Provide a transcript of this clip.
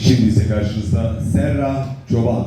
Şimdi ise karşınızda Serra Çoban.